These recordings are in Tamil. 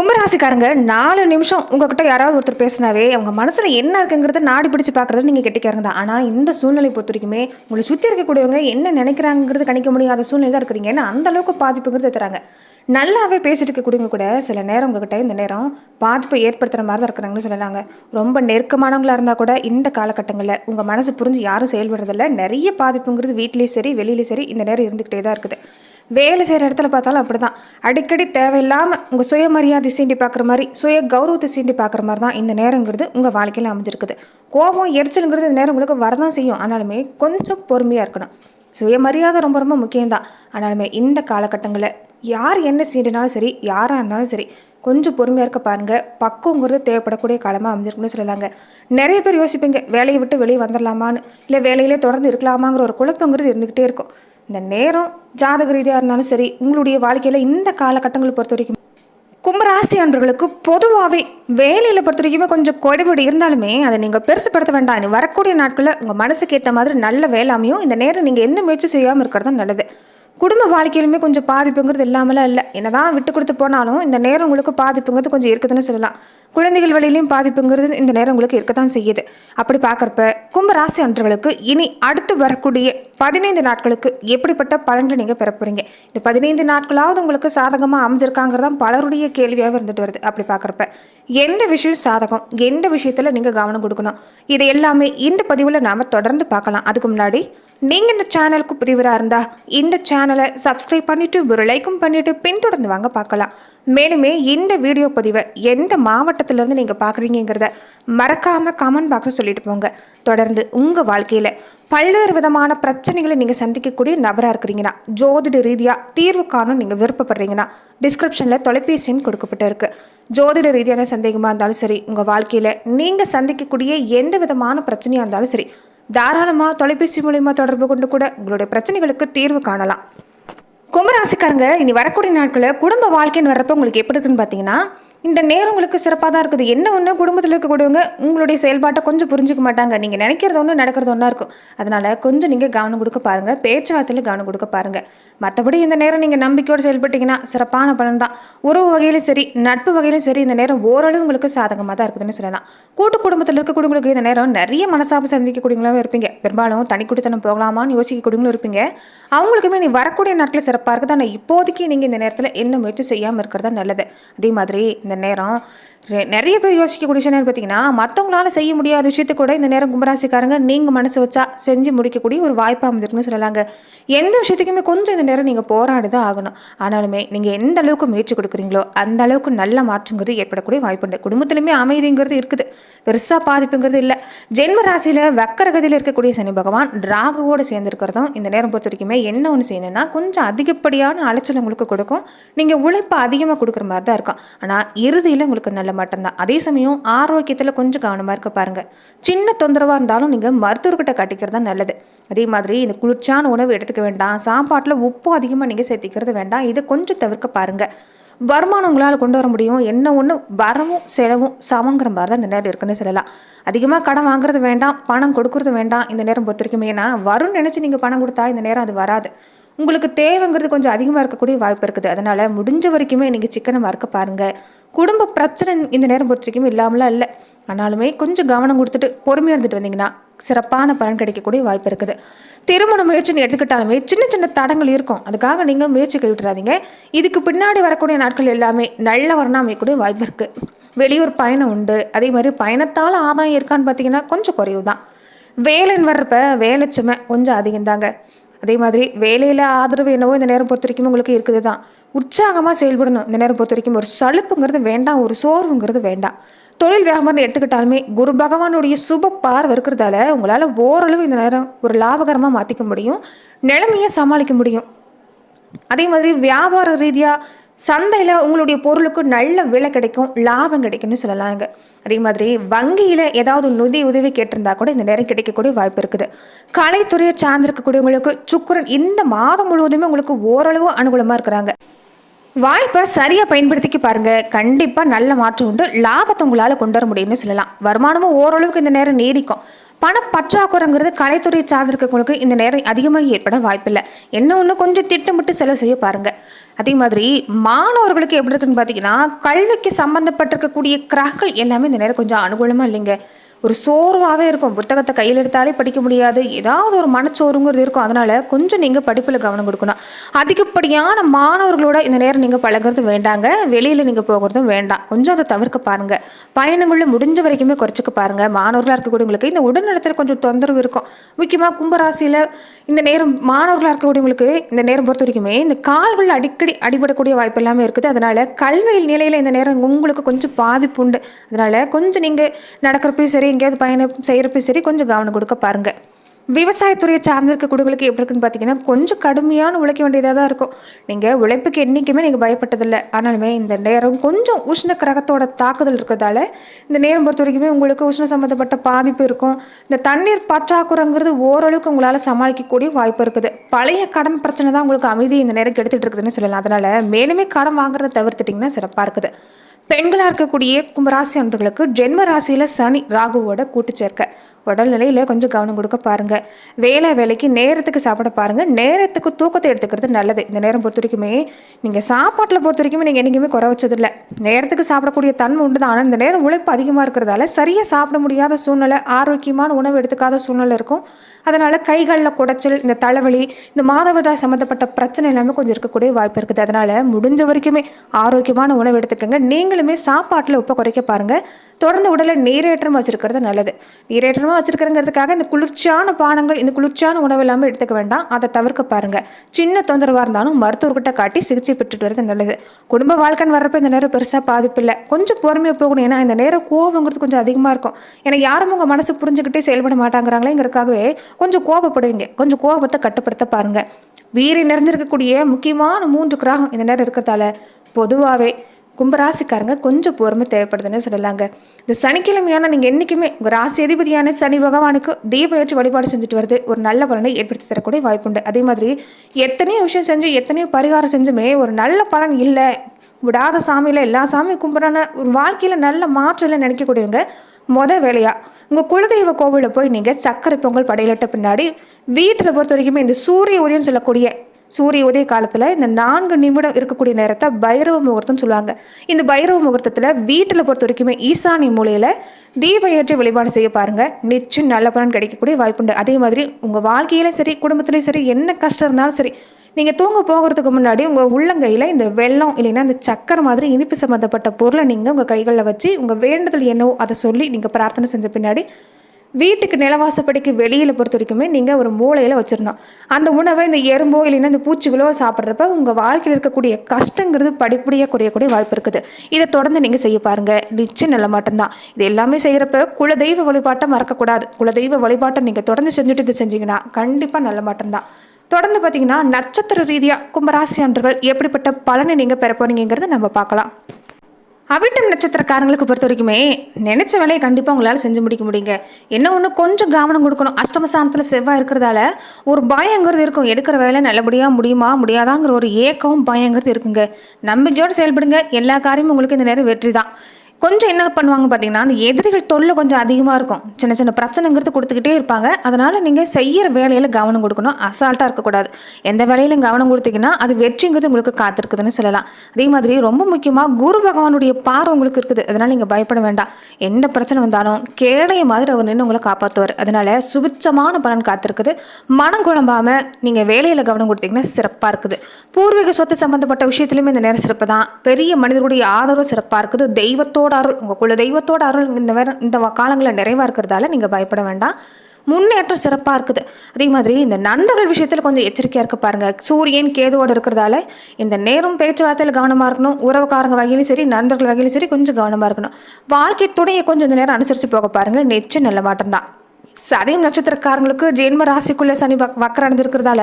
கும்பராசிக்காரங்க நாலு நிமிஷம் உங்ககிட்ட யாராவது ஒருத்தர் பேசினாவே அவங்க மனசில் என்ன இருக்குங்கிறத நாடி பிடிச்சு பார்க்குறது நீங்கள் கெட்டிக்காரங்க தான். ஆனால் இந்த சூழ்நிலை பொறுத்த வரைக்குமே உங்களை சுற்றி இருக்கக்கூடியவங்க என்ன நினைக்கிறாங்கிறது கணிக்க முடியாத சூழ்நிலை தான் இருக்கிறீங்க. ஏன்னா அந்த அளவுக்கு பாதிப்புங்கிறது தராங்க. நல்லாவே பேசிட்டு இருக்கக்கூடியவங்க கூட சில நேரம் உங்ககிட்ட இந்த நேரம் பாதிப்பை ஏற்படுத்துகிற மாதிரி தான் இருக்கிறாங்கன்னு சொல்லலாங்க. ரொம்ப நெருக்கமானவங்களா இருந்தால் கூட இந்த காலகட்டங்களில் உங்கள் மனசு புரிஞ்சு யாரும் செயல்படுறதில்ல. நிறைய பாதிப்புங்கிறது வீட்லேயும் சரி வெளியிலையும் சரி இந்த நேரம் இருந்துக்கிட்டே தான் இருக்குது. வேலை செய்கிற இடத்துல பார்த்தாலும் அப்படி தான் அடிக்கடி தேவையில்லாமல் உங்கள் சுயமரியாதை சீண்டி பார்க்குற மாதிரி சுய கௌரவத்தை சீண்டி பார்க்குற மாதிரி தான் இந்த நேரங்கிறது உங்கள் வாழ்க்கையில் அமைஞ்சிருக்குது. கோபம் எரிச்சலுங்கிறது இந்த நேரம் உங்களுக்கு வரதான் செய்யும். ஆனாலுமே கொஞ்சம் பொறுமையாக இருக்கணும். சுயமரியாதை ரொம்ப ரொம்ப முக்கியம்தான். ஆனாலுமே இந்த காலகட்டங்களில் யார் என்ன சீண்டினாலும் சரி யாராக இருந்தாலும் சரி கொஞ்சம் பொறுமையாக இருக்க பாருங்கள் பக்குவங்கிறது தேவைப்படக்கூடிய காலமாக அமைஞ்சிருக்குன்னு சொல்லலாங்க. நிறைய பேர் யோசிப்பீங்க வேலையை விட்டு வெளியே வந்துடலாமான்னு இல்லை வேலையிலே தொடர்ந்து இருக்கலாமாங்கிற ஒரு குழப்பங்கிறது இருந்துக்கிட்டே இருக்கும். இந்த நேரம் ஜாதக ரீதியாக இருந்தாலும் சரி உங்களுடைய வாழ்க்கையில் இந்த காலகட்டங்களை பொறுத்த வரைக்கும் கும்பராசி அன்பர்களுக்கு பொதுவாகவே வேலையில் பொறுத்த வரைக்குமே கொஞ்சம் குறைபாடு இருந்தாலுமே அதை நீங்கள் பெருசுப்படுத்த வேண்டாம். வரக்கூடிய நாட்களில் உங்கள் மனசுக்கு ஏற்ற மாதிரி நல்ல வேளாமையும் இந்த நேரம் நீங்கள் எந்த முயற்சி செய்யாமல் இருக்கிறது நல்லது. குடும்ப வாழ்க்கையிலுமே கொஞ்சம் பாதிப்புங்கிறது இல்லாமலாம் இல்லை. என்னதான் விட்டு கொடுத்து போனாலும் இந்த நேரம் உங்களுக்கு பாதிப்புங்கிறது கொஞ்சம் இருக்குதுன்னு சொல்லலாம். குழந்தைகள் வழியிலையும் பாதிப்புங்கிறது இந்த நேரம் உங்களுக்கு இருக்கத்தான் செய்யுது. அப்படி பார்க்குறப்ப கும்பராசி அன்றர்களுக்கு இனி அடுத்து வரக்கூடிய பதினைந்து நாட்களுக்கு எப்படிப்பட்ட பலன்களை நீங்கள் பெற இந்த பதினைந்து நாட்களாவது உங்களுக்கு சாதகமாக அமைஞ்சிருக்காங்கிறதான் பலருடைய கேள்வியாக இருந்துட்டு வருது. அப்படி பார்க்குறப்ப எந்த விஷயம் சாதகம்? எந்த விஷயத்தில் நீங்கள் கவனம் கொடுக்கணும்? இது எல்லாமே இந்த பதிவில் நாம் தொடர்ந்து பார்க்கலாம். அதுக்கு முன்னாடி நீங்கள் இந்த சேனலுக்கு புதிவராக இருந்தால் இந்த சேனலை சப்ஸ்கிரைப் பண்ணிவிட்டு ஒரு லைக்கும் பண்ணிவிட்டு பின்தொடர்ந்து வாங்க பார்க்கலாம். மேலுமே இந்த வீடியோ பதிவை எந்த மாவட்டத்திலேருந்து நீங்கள் பார்க்குறீங்கிறத மறக்காமல் கமெண்ட் பாக்ஸை சொல்லிட்டு போங்க. தொடர்ந்து உங்கள் வாழ்க்கையில் பல்வேறு விதமான பிரச்சனைகளை நீங்கள் சந்திக்கக்கூடிய நபராக இருக்கிறீங்கன்னா ஜோதிட ரீதியாக தீர்வு காணும் நீங்கள் விருப்பப்படுறீங்கன்னா டிஸ்கிரிப்ஷனில் தொலைபேசின்னு கொடுக்கப்பட்டு இருக்குது ஜோதிட ரீதியான சந்தேகமாக இருந்தாலும் சரி உங்கள் வாழ்க்கையில் நீங்கள் சந்திக்கக்கூடிய எந்த விதமான பிரச்சனையாக இருந்தாலும் சரி தாராளமாக தொலைபேசி மூலிமா தொடர்பு கொண்டு கூட உங்களுடைய பிரச்சனைகளுக்கு தீர்வு காணலாம். கும்பராசிக்காரங்க இனி வரக்கூடிய நாட்களில் குடும்ப வாழ்க்கைன்னு வர்றப்ப உங்களுக்கு எப்படி இருக்குன்னு பார்த்தீங்கன்னா இந்த நேரம் உங்களுக்கு சிறப்பாக தான் இருக்குது. என்ன ஒன்று குடும்பத்தில் இருக்கக்கூடியவங்க உங்களுடைய செயல்பாட்டை கொஞ்சம் புரிஞ்சுக்க மாட்டாங்க. நீங்கள் நினைக்கிறது ஒன்று நடக்கிறது ஒன்றா இருக்கும். அதனால் கொஞ்சம் நீங்கள் கவனம் கொடுக்க பாருங்கள் பேச்சுவார்த்தையில் கவனம் கொடுக்க பாருங்கள் மற்றபடி இந்த நேரம் நீங்கள் நம்பிக்கையோடு செயல்பட்டீங்கன்னா சிறப்பான பலன் தான் உறவு வகையிலும் சரி நட்பு வகையிலும் சரி இந்த நேரம் ஓரளவு உங்களுக்கு சாதகமாக தான் இருக்குதுன்னு சொல்லலாம். கூட்டு குடும்பத்தில் இருக்கக்கூடியவங்களுக்கு இந்த நேரம் நிறைய மனசாப்பு சந்திக்கக்கூடியவங்களாவும் இருப்பீங்க. பெரும்பாலும் தனி குடித்தனம் போகலாமான்னு யோசிக்கக்கூடியவங்களும் இருப்பீங்க. அவங்களுக்குமே நீ வரக்கூடிய நாட்கள் சிறப்பாக இருக்குது? ஆனால் இப்போதைக்கு நீங்கள் இந்த நேரத்தில் என்ன முயற்சி செய்யாமல் இருக்கிறதா? நல்லது. அதே மாதிரி இந்த நேரம். நிறைய பேர் யோசிக்கக்கூடிய விஷயம் பார்த்தீங்கன்னா மற்றவங்களால செய்ய முடியாத விஷயத்தை கூட இந்த நேரம் கும்பராசிக்காரங்க நீங்கள் மனசு வச்சா செஞ்சு முடிக்கக்கூடிய ஒரு வாய்ப்பு அமைஞ்சிருக்குன்னு சொல்லலாங்க. எந்த விஷயத்துக்குமே கொஞ்சம் இந்த நேரம் நீங்கள் போராடி தான் ஆகணும். ஆனாலுமே நீங்கள் எந்த அளவுக்கு முயற்சி கொடுக்குறீங்களோ அந்த அளவுக்கு நல்ல மாற்றங்கிறது ஏற்படக்கூடிய வாய்ப்புண்டு குடும்பத்திலுமே அமைதிங்கிறது இருக்குது. பெருசாக பாதிப்புங்கிறது இல்லை. ஜென்ம ராசியில் வக்கரகதியில் இருக்கக்கூடிய சனி பகவான் ராகுவோடு சேர்ந்துருக்கிறதும் இந்த நேரம் பொறுத்த வரைக்குமே என்ன ஒன்று செய்யணும்னா கொஞ்சம் அதிகப்படியான அலைச்சல் உங்களுக்கு கொடுக்கும். நீங்கள் உழைப்பு அதிகமாக கொடுக்குற மாதிரி தான் இருக்கும். ஆனால் இறுதியில் உங்களுக்கு நல்ல மாட்டம்தான் அதே சமயம் ஆரோக்கியத்தில் கொஞ்சம் கவனமாக இருக்க பாருங்கள் சின்ன தொந்தரவாக இருந்தாலும் நீங்கள் மருத்துவர்கிட்ட கட்டிக்கிறது தான் நல்லது. அதே மாதிரி இந்த குளிர்ச்சியான உணவு எடுத்துக்க வேண்டாம். சாப்பாட்டில் உப்பு அதிகமாக நீங்கள் சேர்த்திக்கிறது வேண்டாம். இதை கொஞ்சம் தவிர்க்க பாருங்கள் வருமானம் உங்களால் கொண்டு வர முடியும். என்ன ஒன்று வரவும் செலவும் சமங்கிற மாதிரி தான் இந்த நேரம் இருக்குன்னு சொல்லலாம். அதிகமாக கடன் வாங்குறது வேண்டாம். பணம் கொடுக்கறது வேண்டாம் இந்த நேரம் பொறுத்த வரைக்கும். ஏன்னா வரும்னு நினச்சி நீங்கள் பணம் கொடுத்தா இந்த நேரம் அது வராது. உங்களுக்கு தேவைங்கிறது கொஞ்சம் அதிகமாக இருக்கக்கூடிய வாய்ப்பு இருக்குது. அதனால் முடிஞ்ச வரைக்குமே நீங்கள் சிக்கனமாக இருக்க பாருங்கள் குடும்ப பிரச்சனை இந்த நேரம் பொறுத்த வரைக்கும் இல்லாமலாம் இல்லை. ஆனாலுமே கொஞ்சம் கவனம் கொடுத்துட்டு பொறுமையாக இருந்துட்டு வந்தீங்கன்னா சிறப்பான பலன் கிடைக்கக்கூடிய வாய்ப்பு இருக்குது. திருமண முயற்சின்னு எடுத்துக்கிட்டாலுமே சின்ன சின்ன தடங்கள் இருக்கும். அதுக்காக நீங்கள் முயற்சி கைவிட்டுறாதீங்க. இதுக்கு பின்னாடி வரக்கூடிய நாட்கள் எல்லாமே நல்ல வரணும் அமையக்கூடிய வாய்ப்பு இருக்குது வெளியூர் பயணம் உண்டு. அதே மாதிரி பயணத்தால் ஆதாயம் இருக்கான்னு பார்த்தீங்கன்னா கொஞ்சம் குறைவு தான் வேலைன்னு வர்றப்ப வேலை சுமை கொஞ்சம் அதிகம்தாங்க. அதே மாதிரி வேலையில் ஆதரவு என்னவோ இந்த நேரம் பொறுத்த வரைக்கும் உங்களுக்கு இருக்குது தான். உற்சாகமாக செயல்படணும். இந்த நேரம் பொறுத்த வரைக்கும் ஒரு சலுப்புங்கிறது வேண்டாம் ஒரு சோர்வுங்கிறது வேண்டாம். தொழில் வியாபாரம் எடுத்துக்கிட்டாலுமே குரு பகவானுடைய சுப பார்வை இருக்கிறதால உங்களால் ஓரளவு இந்த நேரம் ஒரு லாபகரமாக மாற்றிக்க முடியும். நிலைமையை சமாளிக்க முடியும். அதே மாதிரி வியாபார ரீதியாக சந்தையில் உங்களுடைய பொருளுக்கு நல்ல விலை கிடைக்கும் லாபம் கிடைக்கும்னு சொல்லலாங்க. அதே மாதிரி வங்கியில் ஏதாவது நிதி உதவி கேட்டிருந்தா கூட இந்த நேரம் கிடைக்கக்கூடிய வாய்ப்பு இருக்குது. கலைத்துறையை சார்ந்திருக்கக்கூடியவங்களுக்கு சுக்கிரன் இந்த மாதம் முழுவதுமே உங்களுக்கு ஓரளவு அனுகூலமாக இருக்கிறாங்க. வாய்ப்பை சரியாக பயன்படுத்திக்க பாருங்கள் கண்டிப்பாக நல்ல மாற்றம் உண்டு. லாபத்தை உங்களால் கொண்டு வர முடியும்னு சொல்லலாம். வருமானமும் ஓரளவுக்கு இந்த நேரம் நீடிக்கும். பண பற்றாக்குறைங்கிறது கலைத்துறை சார்ந்திருக்கவங்களுக்கு இந்த நேரம் அதிகமாக ஏற்பட வாய்ப்பில்லை. என்ன ஒன்று கொஞ்சம் திட்டமிட்டு செலவு செய்ய பாருங்கள் அதே மாதிரி மாணவர்களுக்கு எப்படி இருக்குன்னு பார்த்தீங்கன்னா கல்விக்கு சம்மந்தப்பட்டிருக்கக்கூடிய கிரகங்கள் எல்லாமே இந்த நேரம் கொஞ்சம் அனுகூலமாக இல்லைங்க. ஒரு சோர்வாகவே இருக்கும். புத்தகத்தை கையில் எடுத்தாலே படிக்க முடியாது. ஏதாவது ஒரு மனச்சோறுங்கிறது இருக்கும். அதனால் கொஞ்சம் நீங்கள் படிப்பில் கவனம் கொடுக்கணும். அதிகப்படியான மாணவர்களோட இந்த நேரம் நீங்கள் பழகுறது வேண்டாங்க. வெளியில் நீங்கள் போகிறதும் வேண்டாம். கொஞ்சம் அதை தவிர்க்க பாருங்கள் பயணங்களில் முடிஞ்ச வரைக்குமே குறைச்சிக்க பாருங்கள் மாணவர்களாக இருக்கக்கூடியவங்களுக்கு இந்த உடல்நலத்தில் கொஞ்சம் தொந்தரவு இருக்கும். முக்கியமாக கும்பராசியில் இந்த நேரம் மாணவர்களாக இருக்கக்கூடியவங்களுக்கு இந்த நேரம் பொறுத்த வரைக்குமே இந்த கால்கள் அடிக்கடி அடிபடக்கூடிய வாய்ப்பு எல்லாமே இருக்குது. அதனால் கல்வியில் நிலையில் இந்த நேரம் உங்களுக்கு கொஞ்சம் பாதிப்பு உண்டு. அதனால் கொஞ்சம் நீங்கள் நடக்கிறப்பையும் சரி எங்கேயாவது பயணம் செய்கிறப்பையும் சரி கொஞ்சம் கவனம் கொடுக்க பாருங்கள் விவசாயத்துறையை சார்ந்திருக்க குடுகளுக்கு எப்படி இருக்குன்னு பார்த்தீங்கன்னா கொஞ்சம் கடுமையான உழைக்க வேண்டியதாக தான் இருக்கும். நீங்கள் உழைப்புக்கு என்றைக்குமே நீங்கள் பயப்பட்டதில்லை. ஆனாலுமே இந்த நேரம் கொஞ்சம் உஷ்ண கிரகத்தோட தாக்குதல் இருக்கிறதால இந்த நேரம் பொறுத்த வரைக்குமே உங்களுக்கு உஷ்ண சம்மந்தப்பட்ட பாதிப்பு இருக்கும். இந்த தண்ணீர் பற்றாக்குறைங்கிறது ஓரளவுக்கு உங்களால் சமாளிக்கக்கூடிய வாய்ப்பு இருக்குது. பழைய கடன் பிரச்சனை தான் உங்களுக்கு அமைதி இந்த நேரம் கெடுத்துட்டு இருக்குதுன்னு சொல்லலாம். அதனால் மேலுமே கடன் வாங்குறத தவிர்த்துட்டிங்கன்னா சிறப்பாக இருக்குது. பெண்களாக இருக்கக்கூடிய கும்பராசி அன்பர்களுக்கு ஜென்ம ராசியில் சனி ராகுவோட கூட்டு சேர்க்கை. உடல்நிலையில் கொஞ்சம் கவனம் கொடுக்க பாருங்கள் வேலை வேலைக்கு நேரத்துக்கு சாப்பிட பாருங்கள் நேரத்துக்கு தூக்கத்தை எடுத்துக்கிறது நல்லது. இந்த நேரம் பொறுத்த வரைக்குமே நீங்கள் சாப்பாட்டில் பொறுத்த வரைக்குமே நீங்கள் என்றைக்குமே குறை வச்சதில்லை. நேரத்துக்கு சாப்பிடக்கூடிய தன்மை உண்டு தான் ஆனால் இந்த நேரம் உழைப்பு அதிகமாக இருக்கிறதால சரியாக சாப்பிட முடியாத சூழ்நிலை ஆரோக்கியமான உணவு எடுத்துக்காத சூழ்நிலை இருக்கும். அதனால் கைகளில் குடைச்சல் இந்த தலைவலி இந்த மாதவிடாய் சம்மந்தப்பட்ட பிரச்சனை எல்லாமே கொஞ்சம் இருக்கக்கூடிய வாய்ப்பு இருக்குது. அதனால் முடிஞ்ச வரைக்குமே ஆரோக்கியமான உணவு எடுத்துக்கோங்க. நீங்களுமே சாப்பாட்டில் உப்பை குறைக்க பாருங்கள் தொடர்ந்து உடலை நீரேற்றம் வச்சிருக்கிறது நல்லது. நீரேற்றமாக வச்சிருக்கிறங்கிறதுக்காக இந்த குளிர்ச்சியான பானங்கள் இந்த குளிர்ச்சியான உணவு எல்லாமே எடுத்துக்க வேண்டாம். அதை தவிர்க்க பாருங்கள் சின்ன தொந்தரவாக இருந்தாலும் மருத்துவர்கிட்ட காட்டி சிகிச்சை பெற்றுட்டு வரது நல்லது. குடும்ப வாழ்க்கைன்னு வர்றப்ப இந்த நேரம் பெருசாக பாதிப்பில்லை கொஞ்சம் பொறுமையாக போகணும். ஏன்னா இந்த நேரம் கோபங்கிறது கொஞ்சம் அதிகமாக இருக்கும். ஏன்னா யாரும் உங்கள் மனசு புரிஞ்சுக்கிட்டே செயல்பட மாட்டாங்கிறாங்களேங்கிறதுக்காகவே கொஞ்சம் கோபப்படுவீங்க கொஞ்சம் கோபத்தை கட்டுப்படுத்த பாருங்கள் வீரை நிறைஞ்சிருக்கக்கூடிய முக்கியமான மூன்று கிரகம் இந்த நேரம் இருக்கிறதால பொதுவாகவே கும்பராசிக்காரங்க கொஞ்சம் பொறுமை தேவைப்படுதுன்னு சொல்லலாங்க. இந்த சனிக்கிழமையான நீங்கள் என்றைக்குமே உங்கள் ராசி அதிபதியான சனி பகவானுக்கு தீப வழிபாடு செஞ்சுட்டு வருது ஒரு நல்ல பலனை ஏற்படுத்தி தரக்கூடிய வாய்ப்புண்டு அதே மாதிரி எத்தனையோ விஷயம் செஞ்சு எத்தனையோ பரிகாரம் செஞ்சுமே ஒரு நல்ல பலன் இல்லை. விடாத சாமியில் எல்லா சாமியும் கும்பிட்றான ஒரு வாழ்க்கையில் நல்ல மாற்றம் நினைக்கக்கூடியவங்க மொதல் வேலையாக உங்கள் குலதெய்வ கோவிலில் போய் நீங்கள் சக்கரை பொங்கல் படையிலிட்ட பின்னாடி வீட்டில் பொறுத்த வரைக்குமே இந்த சூரிய உதயம் சொல்லக்கூடிய சூரிய உதய காலத்தில் இந்த நான்கு நிமிடம் இருக்கக்கூடிய நேரத்தை பைரவ முகூர்த்தம் சொல்லுவாங்க. இந்த பைரவ முகூர்த்தத்தில் வீட்டில் பொறுத்த வரைக்குமே ஈசானி மூலையில் தீப ஏற்றி வழிபாடு செய்ய பாருங்கள் நிச்சயம் நல்ல பலன் கிடைக்கக்கூடிய வாய்ப்புண்டு அதே மாதிரி உங்கள் வாழ்க்கையிலும் சரி குடும்பத்துலேயும் சரி என்ன கஷ்டம் இருந்தாலும் சரி நீங்கள் தூங்க போகிறதுக்கு முன்னாடி உங்கள் உள்ளங்கையில் இந்த வெள்ளம் இல்லைன்னா இந்த சக்கரை மாதிரி இனிப்பு சம்மந்தப்பட்ட பொருளை நீங்கள் உங்கள் கைகளில் வச்சு உங்கள் வேண்டுதல் என்னவோ அதை சொல்லி நீங்கள் பிரார்த்தனை செஞ்ச பின்னாடி வீட்டுக்கு நிலவாசப்படிக்கு வெளியில் பொறுத்த வரைக்குமே நீங்கள் ஒரு மூளையில் வச்சிடணும் அந்த உணவை இந்த எறும்போ இல்லைன்னா இந்த பூச்சிகளோ சாப்பிட்றப்ப உங்கள் வாழ்க்கையில் இருக்கக்கூடிய கஷ்டங்கிறது படிப்படியாக குறையக்கூடிய வாய்ப்பு இருக்குது. இதை தொடர்ந்து நீங்கள் செய்ய பாருங்கள் நிச்சயம் நல்ல மாட்டம்தான் இது எல்லாமே செய்கிறப்ப குலதெய்வ வழிபாட்டை மறக்கக்கூடாது. குலதெய்வ வழிபாட்டை நீங்கள் தொடர்ந்து செஞ்சுட்டு இது செஞ்சீங்கன்னா கண்டிப்பாக நல்ல மட்டும்தான் தொடர்ந்து பார்த்தீங்கன்னா நட்சத்திர ரீதியாக கும்பராசி அன்றர்கள் எப்படிப்பட்ட பலனை நீங்கள் பெற போறீங்கிறத நம்ம பார்க்கலாம். அவிட்டம் நட்சத்திரக்காரங்களுக்கு பொறுத்த வரைக்குமே நினைச்ச வேலையை கண்டிப்பாக உங்களால் செஞ்சு முடிக்க முடியுங்க. என்ன ஒன்று கொஞ்சம் கவனம் கொடுக்கணும். அஷ்டமஸ்தானத்தில் செவ்வாய் இருக்கிறதால ஒரு பயங்கிறது இருக்கும். எடுக்கிற வேலை நல்லபடியாக முடியுமா முடியாதாங்கிற ஒரு ஏக்கம் பயங்கிறது இருக்குங்க. நம்பிக்கையோடு செயல்படுங்க. எல்லா காரியமும் உங்களுக்கு இந்த நேரம் வெற்றி தான் கொஞ்சம் என்ன பண்ணுவாங்க பார்த்தீங்கன்னா அந்த எதிரிகள் தொல்லை கொஞ்சம் அதிகமாக இருக்கும். சின்ன சின்ன பிரச்சனைங்கிறது கொடுத்துக்கிட்டே இருப்பாங்க. அதனால் நீங்கள் செய்கிற வேலையில் கவனம் கொடுக்கணும். அசால்ட்டாக இருக்கக்கூடாது. எந்த வேலையிலும் கவனம் கொடுத்தீங்கன்னா அது வெற்றிங்கிறது உங்களுக்கு காத்திருக்குதுன்னு சொல்லலாம். அதே மாதிரி ரொம்ப முக்கியமாக குரு பகவானுடைய பார்வை உங்களுக்கு இருக்குது. அதனால் நீங்கள் பயப்பட வேண்டாம். எந்த பிரச்சனை வந்தாலும் கேடைய மாதிரி அவர் நின்று உங்களை காப்பாற்றுவார் அதனால் சுபிச்சமான பலன் காத்திருக்குது. மனம் குழம்பாமல் நீங்கள் வேலையில் கவனம் கொடுத்தீங்கன்னா சிறப்பாக இருக்குது. பூர்வீக சொத்து சம்மந்தப்பட்ட விஷயத்துலையுமே இந்த நேரம் சிறப்பு தான் பெரிய மனிதர்களுடைய ஆதரவு சிறப்பாக இருக்குது. தெய்வத்தோட தெய்வத்தோட அருள் உங்கள் குல தெய்வத்தோட அருள் இந்த வேற இந்த காலங்களில் நிறைவாக இருக்கிறதால நீங்கள் பயப்பட வேண்டாம். முன்னேற்றம் சிறப்பாக இருக்குது. அதே மாதிரி இந்த நண்பர்கள் விஷயத்தில் கொஞ்சம் எச்சரிக்கையாக இருக்க பாருங்கள் சூரியன் கேதுவோடு இருக்கிறதால இந்த நேரம் பேச்சுவார்த்தையில் கவனமாக இருக்கணும். உறவுக்காரங்க வகையிலும் சரி நண்பர்கள் வகையிலும் சரி கொஞ்சம் கவனமாக இருக்கணும். வாழ்க்கை துணையை கொஞ்சம் இந்த நேரம் அனுசரித்து போக பாருங்கள் நிச்சயம் நல்ல மாற்றம் தான் சதயம் நட்சத்திரக்காரங்களுக்கு ஜென்ம ராசிக்குள்ளே சனி வக் வக்கரம் அடைஞ்சிருக்கிறதால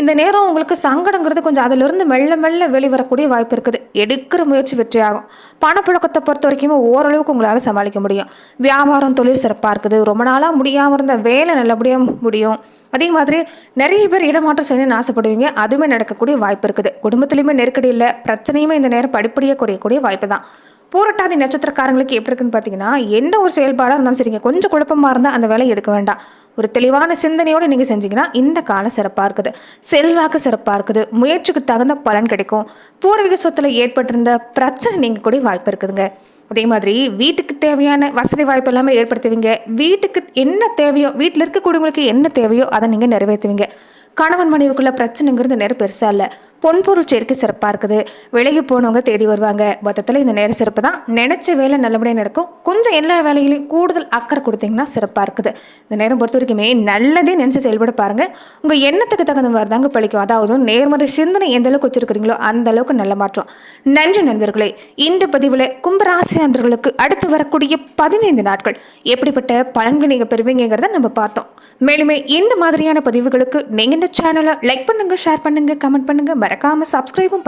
இந்த நேரம் உங்களுக்கு சங்கடங்கிறது கொஞ்சம் அதிலிருந்து மெல்ல மெல்ல வெளிவரக்கூடிய வாய்ப்பு இருக்குது. எடுக்கிற முயற்சி வெற்றியாகும் பணப்புழக்கத்தை பொறுத்த வரைக்கும் ஓரளவுக்கு உங்களால் சமாளிக்க முடியும். வியாபாரம் தொழில் சிறப்பாக இருக்குது. ரொம்ப நாளாக முடியாமல் இருந்த வேலை நல்லபடியாக முடியும். அதே மாதிரி நிறைய பேர் இடமாற்றம் செய்யணும்னு ஆசைப்படுவீங்க. அதுவுமே நடக்கக்கூடிய வாய்ப்பு இருக்குது. குடும்பத்துலேயுமே நெருக்கடி இல்லை. பிரச்சனையுமே இந்த நேரம் படிப்படியாக குறையக்கூடிய வாய்ப்பு தான். பூரட்டாதி நட்சத்திரக்காரங்களுக்கு எப்படி இருக்குன்னு பார்த்தீங்கன்னா எந்த ஒரு செயல்பாடாக இருந்தாலும் சரிங்க கொஞ்சம் குழப்பமாக இருந்தால் அந்த வேலையை எடுக்க வேண்டாம். ஒரு தெளிவான சிந்தனையோடு நீங்கள் செஞ்சீங்கன்னா இந்த காலம் சிறப்பாக இருக்குது. செல்வாக்கு சிறப்பாக இருக்குது. முயற்சிக்கு தகுந்த பலன் கிடைக்கும். பூர்வீக சொத்தில் ஏற்பட்டிருந்த பிரச்சனை நீங்கள் கூட வாய்ப்பு இருக்குதுங்க. அதே மாதிரி வீட்டுக்கு தேவையான வசதி வாய்ப்பு எல்லாமே ஏற்படுத்துவீங்க. வீட்டுக்கு என்ன தேவையோ வீட்டில் இருக்கக்கூடியவங்களுக்கு என்ன தேவையோ அதை நீங்கள் நிறைவேற்றுவீங்க. கணவன் மனைவிக்குள்ள பிரச்சனைங்கிறது நேரம் பெருசாக இல்லை. பொன்பொருள் சேர்க்கை சிறப்பாக இருக்குது. விலகி போனவங்க தேடி வருவாங்க. மொத்தத்தில் இந்த நேர சிறப்பு தான். நினச்ச வேலை நல்லபடியாக நடக்கும். கொஞ்சம் எல்லா வேலைகளையும் கூடுதல் அக்கறை கொடுத்தீங்கன்னா சிறப்பாக இருக்குது. இந்த நேரம் பொறுத்த வரைக்குமே நல்லதே நினச்சி செயல்பட பாருங்கள் உங்கள் எண்ணத்துக்கு தகுந்த மாதிரி தாங்க பழிக்கும். அதாவது நேர்மறை சிந்தனை எந்த அளவுக்கு வச்சிருக்கிறீங்களோ அந்த அளவுக்கு நல்ல மாற்றம். நன்றி நண்பர்களே. இந்த பதிவில் கும்பராசியானர்களுக்கு அடுத்து வரக்கூடிய பதினைந்து நாட்கள். எப்படிப்பட்ட பலன்களை நீங்கள் பெறுவீங்கிறத நம்ம பார்த்தோம். மேலுமே இந்த மாதிரியான பதிவுகளுக்கு நீங்கள் இந்த சேனலை லைக் பண்ணுங்கள் ஷேர் பண்ணுங்கள் கமெண்ட் பண்ணுங்கள் மறக்காமல் சப்ஸ்கிரைபும்